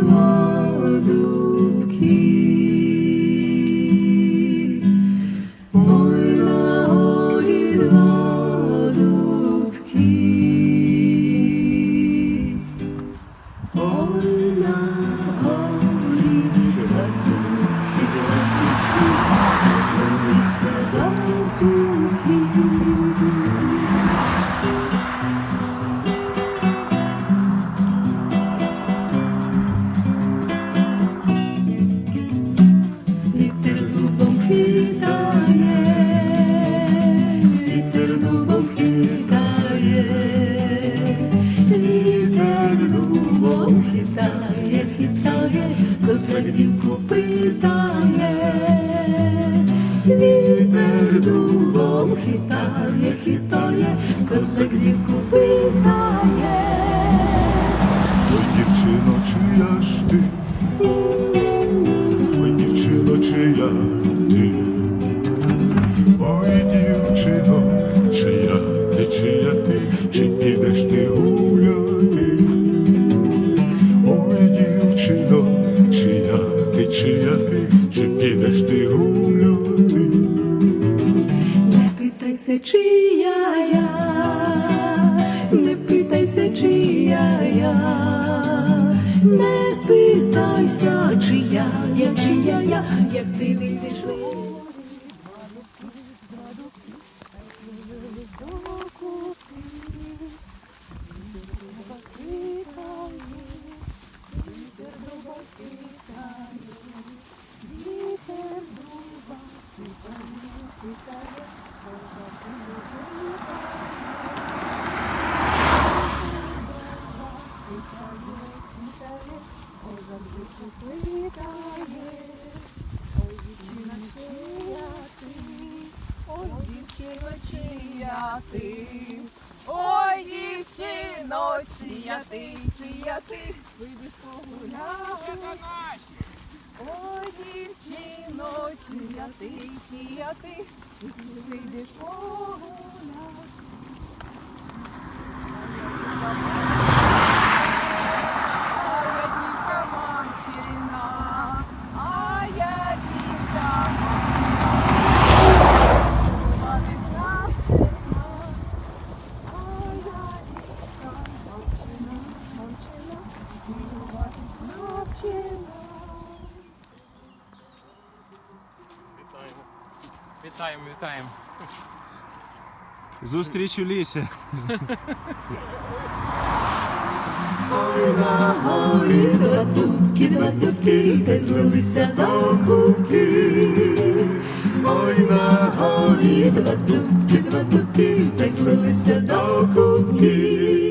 два хитає, хитає, козак дівку питає, вітер дубом хитає, хитає, козак дівку питає. Ой, дівчино, чия ж ти? Ой, дівчино, чия ти? Ой, дівчино, чия ти, чия ти, чи підеш ти, чия ти, чи підеш ти гуляти? Не питайся, чия я, не питайся, чия я, не питайся, чия я, чия я, як ти вийдеш ви. Чия ти, ой, дівчино, чия ти, чия ти, вийдеш погуляти. Ой, дівчино, чия ти, чия ти, вийдеш погуляти. Вітаємо, вітаємо. Зустріч у лісі. Ой, на горі два дубки, два дубки, де злилися до куки. Ой, на горі два дубки, два дубки, де злилися до куки.